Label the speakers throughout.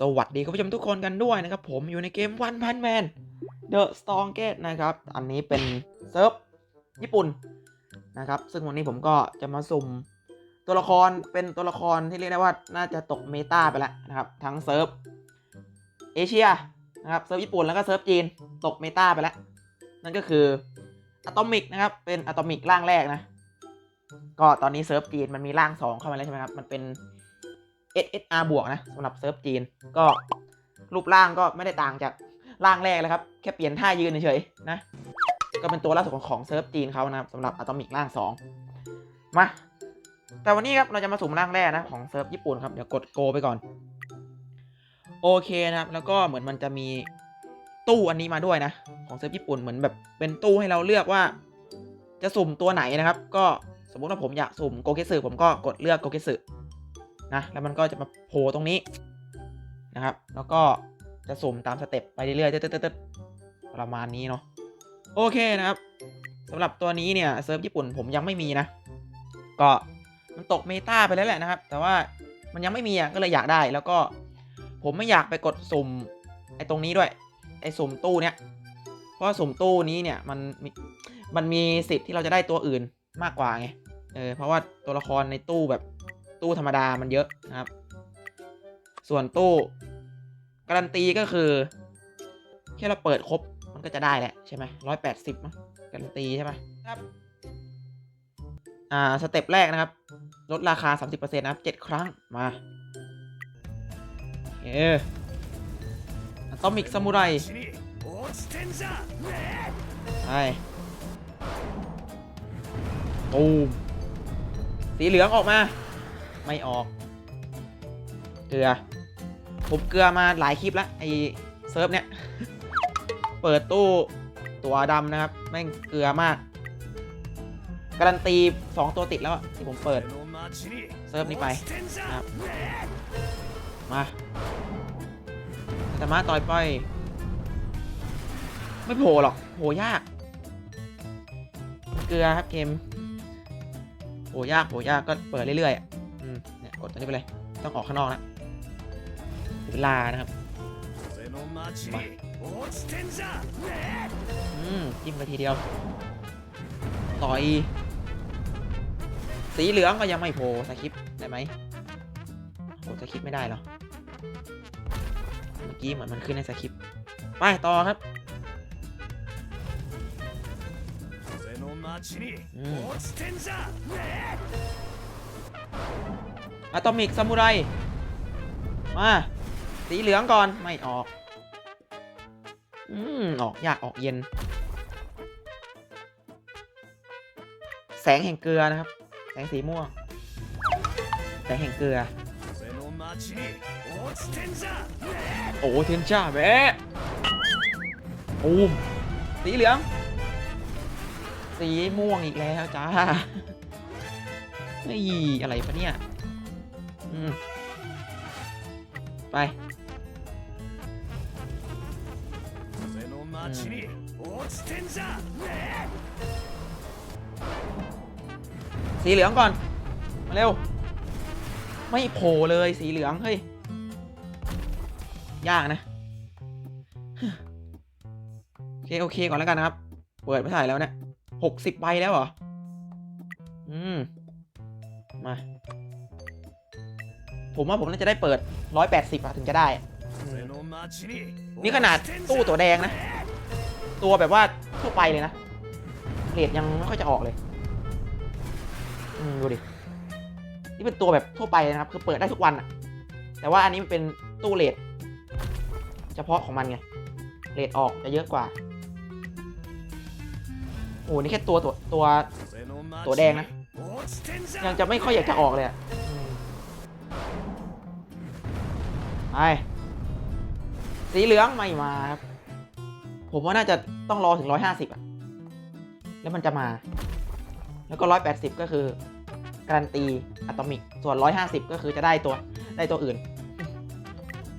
Speaker 1: สวัสดีคุณผู้ชมทุกคนกันด้วยนะครับ ผมอยู่ในเกม One Punch Man The Strongest นะครับ อันนี้เป็นเซิร์ฟญี่ปุ่นนะครับ ซึ่งวันนี้ผมก็จะมาสุ่มตัวละครเป็นตัวละครที่เรียกได้ว่าน่าจะตกเมตาไปแล้วนะครับ ทั้งเซิร์ฟเอเชียนะครับเซิร์ฟญี่ปุ่นแล้วก็เซิร์ฟจีนตกเมตาไปแล้ว นั่นก็คืออะตอมิกนะครับ เป็นอะตอมิกร่างแรกนะ ก็ตอนนี้เซิร์ฟจีนมันมีร่าง 2 เข้ามาแล้วใช่ไหมครับ มันเป็น SSR บวกนะสำหรับเซิร์ฟจีน ก็รูปร่างก็ไม่ได้ต่างจากร่างแรกเลยครับ แค่เปลี่ยนท่ายืนเฉยๆนะ ก็เป็นตัวล่าสุดของของเซิร์ฟจีนเขานะครับสำหรับอะตอมิกร่าง 2 มา แต่วันนี้ครับเราจะมาสุ่มร่างแรกนะของเซิร์ฟญี่ปุ่นครับ เดี๋ยวกดโกไปก่อน โอเคนะครับ แล้วก็เหมือนมันจะมีตู้อันนี้มาด้วยนะ ของเซิร์ฟญี่ปุ่นเหมือนแบบเป็นตู้ให้เราเลือกว่า จะสุ่มตัวไหนนะครับ ก็สมมติว่าผมอยากสุ่มโกเกสึผมก็กดเลือกโกเกสึ นะแล้วมันก็จะมาโผล่ตรงนี้นะครับ แล้วก็จะสุ่มตามสเต็ปไปเรื่อยๆตึ๊ดๆประมาณนี้เนาะโอเคนะครับสำหรับตัวนี้เนี่ยเซิร์ฟญี่ปุ่นผมยังไม่มีนะ ก็มันตกเมตาไปแล้วแหละนะครับ แต่ว่ามันยังไม่มีอะก็เลยอยากได้แล้วก็ ผมไม่อยากไปกดสุ่มไอ้ตรงนี้ด้วยไอ้สุ่มตู้เนี้ยเพราะว่าสุ่มตู้นี้เนี่ยมันมมันมีสิทธิ์ที่เราจะได้ตัวอื่นมากกว่าไงเออเพราะว่าตัวละครในตู้แบบ ตู้ธรรมดามันเยอะนะครับ ส่วนตู้การันตีก็คือแค่เราเปิดครบมันก็จะได้แหละใช่ไหมร้อยแปดสิบมั้งการันตีใช่ไหมครับอ่าสเต็ปแรกนะครับ ลดราคาสามสิบเปอร์เซ็นต์นะเจ็ดครั้งมาเอออะตอมิกซามูไรไปตูมสีเหลืองออกมา ไม่ออก เกลือ ผมเกลือมาหลายคลิปแล้วไอ้เซิร์ฟเนี่ย เปิดตู้ตัวดำนะครับ แม่งเกลือมาก การันตี 2 ตัวติดแล้วที่ผมเปิด เซิร์ฟนี้ไปครับ มาแต่มาต่อยป้อย ไม่โผล่หรอกโผล่ยาก เกลือครับเกมโผล่ยากโผล่ยากก็เปิดเรื่อยๆ อืมเนี่ยกดตัวนี้ไปเลย ต้องออกข้างนอกละเวลานะครับ
Speaker 2: มา
Speaker 1: อืมจิ้มไปทีเดียว ต่อยสีเหลืองก็ยังไม่โผล่สคริปได้ไหมโอ้สคริปไม่ได้หรอ เมื่อกี้เหมือนมันขึ้นในสคริปไปต่อครับ
Speaker 2: อืม
Speaker 1: อะตอมิกซามูไร มา สีเหลืองก่อน ไม่ออก อืม ออกยากออกเย็น แสงแห่งเกลือนะครับ แสงสีม่วง แสงแห่งเกลือ โอ้เทนจ้าแม่โอ้มสีเหลือง สีม่วงอีกแล้วจ้า ฮ้ย อะไรปะเนี่ยไปสีเหลืองก่อน มาเร็ว ไม่โผล่เลยสีเหลือง เฮ้ย ยากนะ โอเค โอเค ก่อนแล้วกันนะครับ เปิดไม่ถ่ายแล้วเนะี่ยหกสิบใบแล้วเหรอ อืม มา ผมว่าผมน่าจะได้เปิด 180อะถึงจะได้ นี่ขนาดตู้ตัวแดงนะ ตัวแบบว่าทั่วไปเลยนะเลดยังไม่ค่อยจะออกเลยดูดิ นี่เป็นตัวแบบทั่วไปนะครับ คือเปิดได้ทุกวันอะแต่ว่าอันนี้มันเป็นตู้เลดเฉพาะของมันไงเลดออกจะเยอะกว่าโอ้นี่แค่ตัวตัวตัวตัวแดงนะ ยังจะไม่ค่อยอยากจะออกเลยอะไปสีเหลืองไม่มาครับ ผมว่าน่าจะต้องรอถึงร้อยห้าสิบอะแล้วมันจะมา แล้วก็ร้อยแปดสิบก็คือ การันตีอะตอมิก ส่วนร้อยห้าสิบก็คือจะได้ตัวได้ตัวอื่น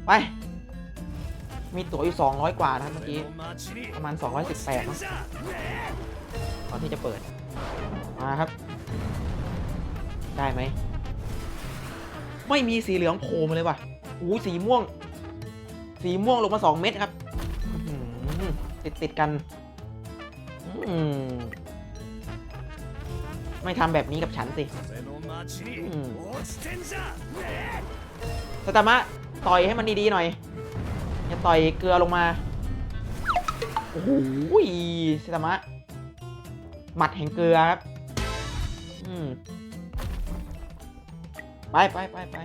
Speaker 1: ไป มีตัวอยู่สองร้อยกว่านะเมื่อกี้ ประมาณ
Speaker 2: สองร้
Speaker 1: อยสิ
Speaker 2: บแปด
Speaker 1: ก่อนที่จะเปิด มาครับ ได้ไหม ไม่มีสีเหลืองโผล่มาเลยว่ะอู้สีม่วง สีม่วงลงมาสองเม็ดครับติดติดกันไม่ทำแบบนี้กับฉันสิสตามะต่อยให้มันดีๆหน่อย อย่าต่อยเกลือลงมา โอ้โหสตามะหมัดแห่งเกลือครับ อืม ไปไปไปไป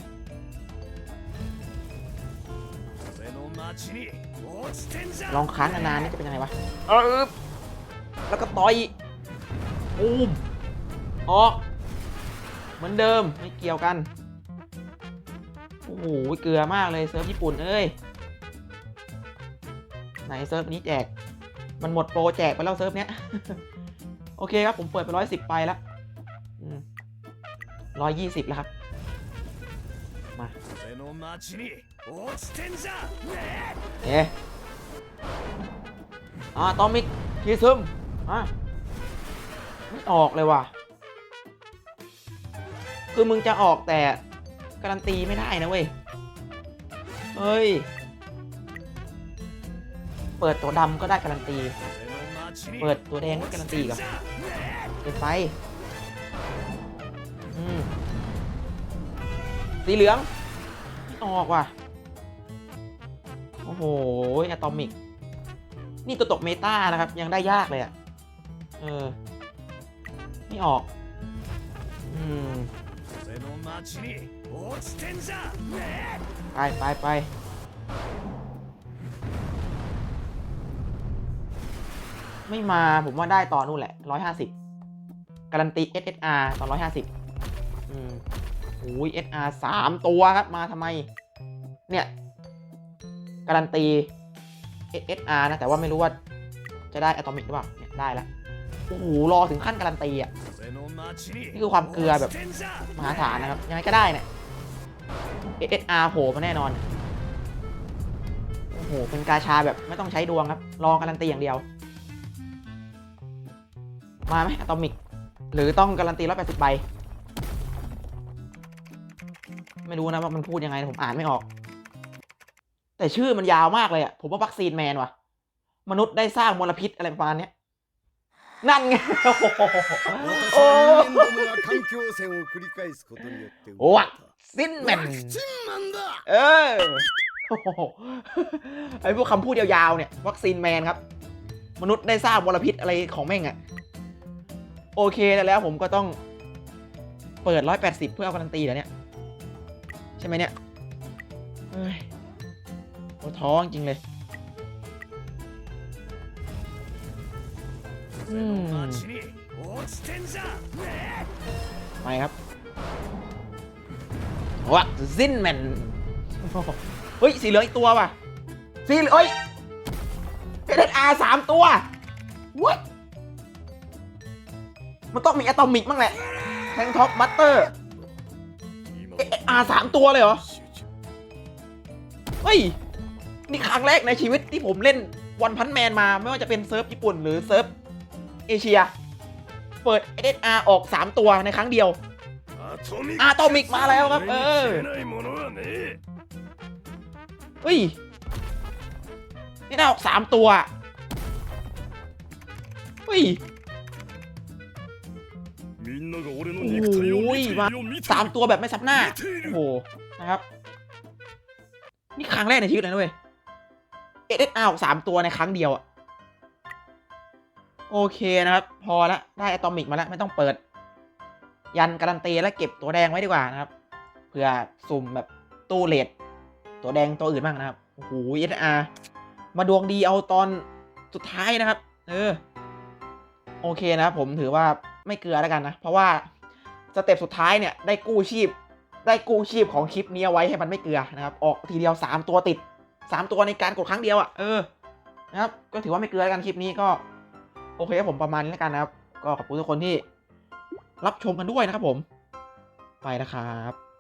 Speaker 1: ลองค้างนานๆนี่จะเป็นยังไงวะเออแล้วก็ต่อยอูมออก เหมือนเดิมไม่เกี่ยวกันโอ้โหเกลือมากเลยเซิร์ฟญี่ปุ่นเอ้ยไหนเซิร์ฟนี้แจก มันหมดโปรแจกไปแล้วเซิร์ฟเนี้ย โอเคครับผมเปิดไปร้อยสิบไปแล้วร้อยยี่สิบแล้วครับ
Speaker 2: の街に落ちてんじゃね
Speaker 1: เอ๊ะอ่าตอมิกคีซึมอ่ะไม่ออกเลยว่ะ คือมึงจะออกแต่การันตีไม่ได้นะเว้ย เฮ้ย เปิดตัวดำก็ได้การันตี
Speaker 2: 風の街に
Speaker 1: เปิดตัวแดงก็การันตีอีกับ
Speaker 2: 落ちてんじゃね
Speaker 1: เกินไป อืม สีเหลืองไม่ ออกว่ะ โอ้โหอะตอมิก นี่ตัวตกเมตานะครับ ยังได้ยากเลยอะเออ ไม่ออก อืม ไปไปไปไม่มาผมว่าได้ตอนนู่นแหละร้อยห้าสิบการันตี SSR ตอนร้้อยห้าสิบอืม โอ้ย SR มตัวครับ มาทำไม เนี่ย การันตี SR นะ แต่ว่าไม่รู้ว่าจะได้อะตอมิกหรือเปล่า เนี่ย ได้แล้วโอ้โห รอถึงขั้นการันตีอะ นี่คือความเกลือแบบ มหาศาลนะครับ ยังไงก็ได้เนี่ย SR โผล่มาแน่นอน โอ้โห เป็นกาชาแบบไม่ต้องใช้ดวงครับ รอการันตีอย่างเดียว มาไหมอะตอมิก หรือต้องการันตีร้อยแปดสิบใบ ไม่รู้นะว่ามันพูดยังไงผมอ่านไม่ออก แต่ชื่อมันยาวมากเลยอะผมว่าวัคซีนแมนว่ะ มนุษย์ได้สร้างมลพิษอะไรประมาณเนี้ยนั่นไงโอ้โห
Speaker 3: วัค
Speaker 1: ซินแมนเออไอพวกคำพูดยาวๆเนี่ย วัคซีนแมนครับ มนุษย์ได้สร้างมลพิษอะไรของแม่งอะโอเคแล้วผมก็ต้องเปิด 180 เพื่อเอาการันตีแล้วเนี่ย ช่ไหมเนี่ยเฮ้ยโอ้ท้องจริงเลยไปครับวะซินแมนเฮ้ย สีเหลืองอีกตัวว่ะ สีเอ้ยเป็นอาสามตัว what มันต้องมีอะตอมิกบ้างแหละแทงท็อปมัตเตอร์ อาสามตัวเลยเหรอ เฮ้ย นี่ครั้งแรกในชีวิตที่ผมเล่นวันพันแมนมาไม่ว่าจะเป็นเซิร์ฟญี่ปุ่นหรือเซิร์ฟเอเชีย เปิดเอสอาออกมตัวในครั้งเดียว
Speaker 2: อา
Speaker 1: ตอมิกมาแล้วครับ เออเฮ้ย นี่ได้ออกสามตัวเฮ้ย โอ้ยมาสามตัวแบบไม่ซับหน้า โอ้โห นะครับ นี่ครั้งแรกในชีวิตเลยนะเว้ยเอ็ดเอ็ดอาสามตัวในครั้งเดียวอะโอเคนะครับ พอละได้อะตอมิกมาแล้ว ไม่ต้องเปิด ยันการันตีแล้วเก็บตัวแดงไว้ดีกว่านะครับเผื่อสุ่มแบบตู้เลดตัวแดงตัวอื่นบ้างนะครับโอ้โหเอ็ดอามาดวงดีเอาตอนสุดท้ายนะครับ เออ โอเคนะครับผมถือว่า ไม่เกลือแล้วกันนะ เพราะว่าสเต็ปสุดท้ายเนี่ยได้กู้ชีพ ได้กู้ชีพของคลิปนี้เอาไว้ให้มันไม่เกลือนะครับออกทีเดียว 3 ตัวติด 3 ตัวในการกดครั้งเดียวอะ่ะเออนะครับก็ถือว่าไม่เกลือแล้วกันคลิปนี้ก็โอเคผมประมาณนี้แล้วกันนะครับ ก็ขอบคุณทุกคนที่รับชมกันด้วยนะครับผม ไปนะครับ